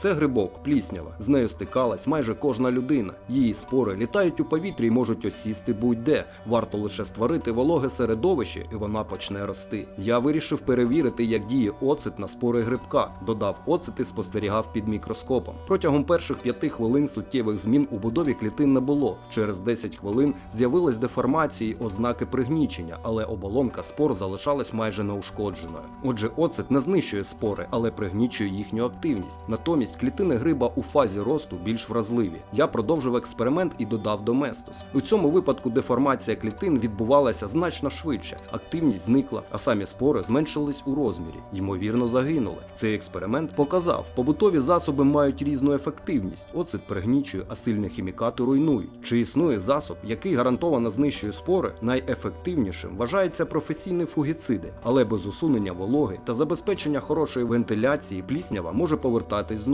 Це грибок, пліснява. З нею стикалась майже кожна людина. Її спори літають у повітрі і можуть осісти будь-де. Варто лише створити вологе середовище, і вона почне рости. Я вирішив перевірити, як діє оцет на спори грибка. Додав оцет і спостерігав під мікроскопом. Протягом перших п'яти хвилин суттєвих змін у будові клітин не було. Через 10 хвилин з'явилась деформація ознаки пригнічення, але оболонка спор залишалась майже неушкодженою. Отже, оцет не знищує спори, але пригнічує їхню активність. Натомість клітини гриба у фазі росту більш вразливі. Я продовжив експеримент і додав доместос. У цьому випадку деформація клітин відбувалася значно швидше. Активність зникла, а самі спори зменшились у розмірі, ймовірно, загинули. Цей експеримент показав, побутові засоби мають різну ефективність. Оцет пригнічує, а сильні хімікати руйнують. Чи існує засоб, який гарантовано знищує спори, найефективнішим вважається професійні фугіциди, але без усунення вологи та забезпечення хорошої вентиляції пліснява може повертатись знову.